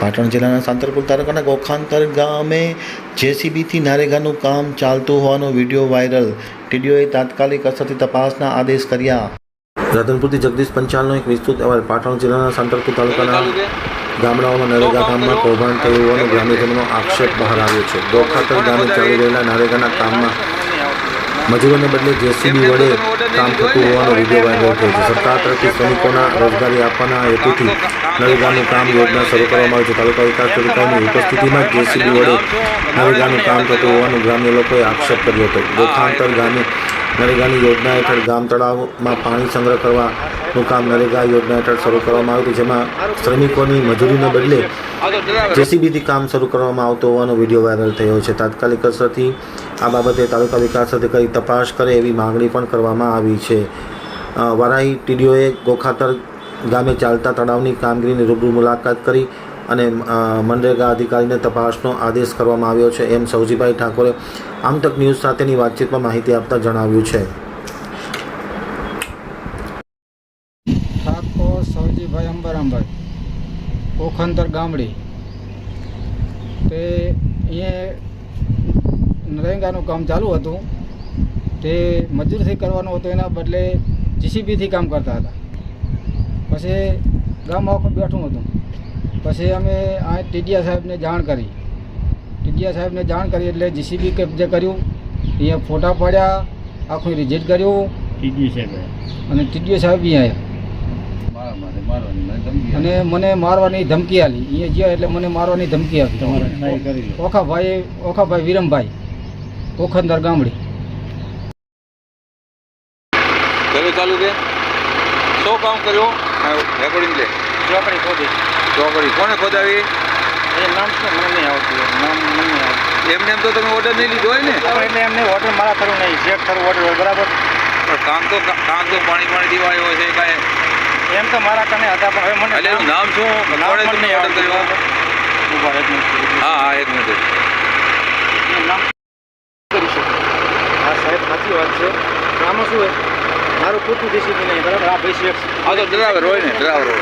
પાટણ જિલ્લાના સાંતરપુર તાલુકાના ગોખાંતર ગામે જેસીબીથી નારેગાનું કામ ચાલતું હોવાનો વીડિયો વાયરલ. ટીડીઓએ તાત્કાલિક અસરથી તપાસના આદેશ કર્યા. રાધનપુરથી જગદીશ પંચાલનો એક વિસ્તૃત અહેવાલ. પાટણ જિલ્લાના સાંતરપુર તાલુકાના ગામડાઓમાં નરેગા કામમાં કૌભાંડ થયું હોવાનો ગ્રામ્યજનોનો આક્ષેપ બહાર આવ્યો છે. ગોખાતર ગામે ચાલી રહેલા નરેગાના કામમાં મજૂરોને બદલે જેસીબી વડે કામ થતું હોવાનો વીડિયો વાયરલ થયો છે. સરકાર તરફથી શ્રમિકોના રોજગારી આપવાના હેતુથી નરેગાનું કામ યોજના શરૂ કરવામાં આવી છે. તાલુકા વિકાસ અધિકારીની ઉપસ્થિતિમાં જેસીબી વડે નરેગાનું કામ થતું હોવાનું ગ્રામ્ય લોકોએ આક્ષેપ કર્યો હતો. ગોખાંતર ગામે નરેગાની યોજના હેઠળ ગામ તળાવમાં પાણી સંગ્રહ કરવાનું કામ નરેગા યોજના હેઠળ શરૂ કરવામાં આવ્યું હતું. જેમાં શ્રમિકોની મજૂરીને બદલે જેસીબીથી કામ શરૂ કરવામાં આવતો હોવાનો વીડિયો વાયરલ થયો છે. તાત્કાલિક અસરથી આ બાબતે તાલુકા વિકાસ અધિકારી તપાસ કરે એવી માગણી પણ કરવામાં આવી છે. વરાઈ ટીડીઓએ ગોખાતર ગામે ચાલતા તળાવની કામગીરીની રૂબરૂ મુલાકાત કરી અને મનરેગા અધિકારીને તપાસનો આદેશ કરવામાં આવ્યો છે. એમ સૌજીભાઈ ઠાકોરે આમતક ન્યૂઝ સાથેની વાતચીતમાં માહિતી આપતા જણાવ્યું છે. ઠાકોર સૌજીભાઈ અંબારામભાઈ ઓખંતર ગામડી. તે અહીંયા નરેગાનું કામ ચાલુ હતું. તે મજૂરથી કરવાનું હતું, એના બદલે જીસીબીથી કામ કરતા હતા. પછી ગામ આખું બેઠું હતું. પછી અમે આ ટીડીયા સાહેબને જાણ કરી. ટીડિયા સાહેબને જાણ કરી એટલે જીસીબી કબજે કર્યું અહીંયા ફોટા પાડ્યા આખું રિજેક્ટ કર્યું. અને ટીડીઓ સાહેબ બી આવ્યા. અને મને મારવાની ધમકી આલી એ જ્યાં એટલે મને મારવાની ધમકી આપી. ઓખાભાઈ ઓખાભાઈ વિરમભાઈ ઓખંદર ગામડી. ચાલુ ચાલુ કે શું કામ કર્યું? રેકોર્ડિંગ લે ચોકડી ખોદી ચોકડી કોને ખોદાવી? એ નામ શું? મને આવતું નામ મને એમને એમ તો તમે ઓર્ડર નહીં લીધો હોય ને? એટલે એમને ઓર્ડર મારા થરું નહીં. ચેક થરું ઓર્ડર હોય બરાબર? પણ કામ તો કામ તો પાણી પાણી દીવાયો છે કાંઈ. એમ તો મારા કને હતા પણ હવે મને એટલે એનું નામ શું? કોણે નહીં ઓર્ડર. કર્યો. હા હા એક મિનિટ નામ કરી શકો. હા સાહેબ સાચી વાત છે. આમાં શું હોય? મારું પૂરતું દેશી નહીં બરાબર? આ ભાઈ શેખ હા તો ડ્રાઈવર હોય ને ડ્રાઈવર હોય.